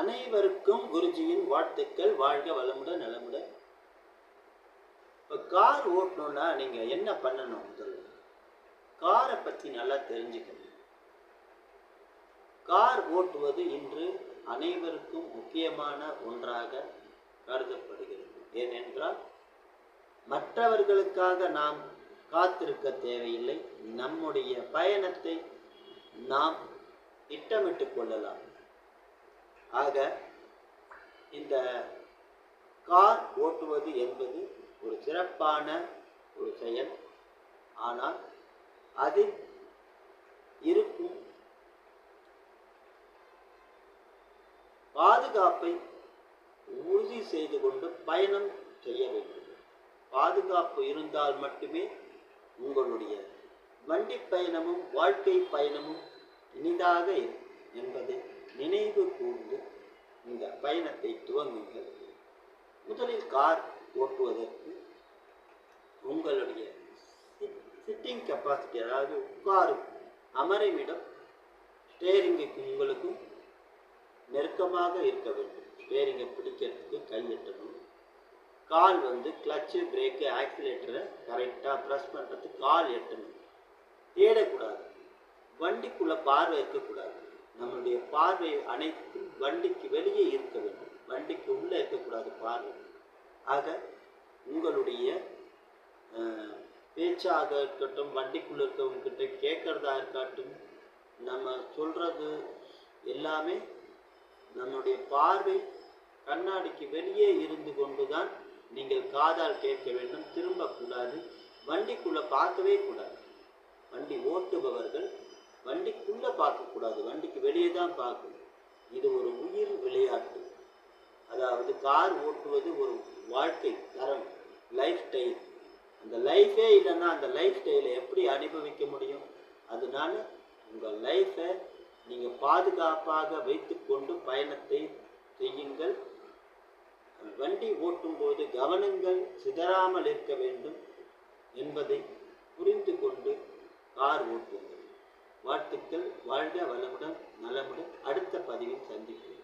அனைவருக்கும் குருஜியின் வாழ்த்துக்கள். வாழ்க வளமுட நலமுட இப்போ கார் ஓட்டணும்னா நீங்கள் என்ன பண்ணணும் முதல்ல? காரை பற்றி நல்லா தெரிஞ்சுக்கணும். கார் ஓட்டுவது இன்று அனைவருக்கும் முக்கியமான ஒன்றாக கருதப்படுகிறது. ஏனென்றால் மற்றவர்களுக்காக நாம் காத்திருக்க தேவையில்லை. நம்முடைய பயணத்தை நாம் திட்டமிட்டு கொள்ளலாம். ஆக இந்த கார் ஓட்டுவது என்பது ஒரு சிறப்பான ஒரு செயல். ஆனால் அதில் இருக்கும் பாதுகாப்பை உறுதி செய்து கொண்டு பயணம் செய்ய வேண்டும். பாதுகாப்பு இருந்தால் மட்டுமே உங்களுடைய வண்டி பயணமும் வாழ்க்கை பயணமும் இனிதாக இருக்கும் என்பதை நினைவு கூர்ந்து இந்த பயணத்தை துவங்குங்கள். முதலில் கார் ஓட்டுவதற்கு உங்களுடைய சிட்டிங் கெப்பாசிட்டி அதாவது உட்காரும் அமரைவிடம் ஸ்டேரிங்குக்கு உங்களுக்கும் நெருக்கமாக இருக்க வேண்டும். ஸ்டேரிங்கை பிடிக்கிறதுக்கு கையெட்டணும் கால் வந்து கிளச்சு பிரேக்கு ஆக்சிலேட்டரை கரெக்டாக ப்ரெஸ் பண்ணுறதுக்கு கால் எட்டணும். தேடக்கூடாது. வண்டிக்குள்ளே பார்வை இருக்கக்கூடாது நம்மளுடைய பார்வை அனைத்தும் வண்டிக்கு வெளியே இருக்க வேண்டும். வண்டிக்கு உள்ளே இருக்கக்கூடாது பார்வை. ஆக உங்களுடைய பேச்சாக இருக்கட்டும் வண்டிக்குள்ளே இருக்கவங்க கேட்குறதா கேட்கறதா இருக்கட்டும் நம்ம சொல்கிறது எல்லாமே நம்முடைய பார்வை கண்ணாடிக்கு வெளியே இருந்து கொண்டு தான் நீங்கள் காதால் கேட்க வேண்டும். திரும்பக்கூடாது. வண்டிக்குள்ளே பார்க்கவே கூடாது வண்டி ஓட்டுபவர்கள் வண்டிக்குள்ளே பார்க்கக்கூடாது. வண்டிக்கு வெளியே தான் பார்க்கணும். இது ஒரு உயிர் விளையாட்டு. அதாவது கார் ஓட்டுவது ஒரு வாழ்க்கை தரம் லைஃப் ஸ்டைல் அந்த லைஃபே இல்லைன்னா அந்த லைஃப் ஸ்டைலை எப்படி அனுபவிக்க முடியும்? அதனால உங்கள் லைஃப்பை நீங்கள் பாதுகாப்பாக வைத்துக்கொண்டு பயணத்தை செய்யுங்கள். வண்டி ஓட்டும்போது கவனங்கள் சிதறாமல் இருக்க வேண்டும் என்பதை புரிந்து கொண்டு கார் ஓட்டுங்கள். வாழ்த்துக்கள். வாழ்க வளமுடன் நலமுடன். அடுத்த பதிவில் சந்திப்போம்.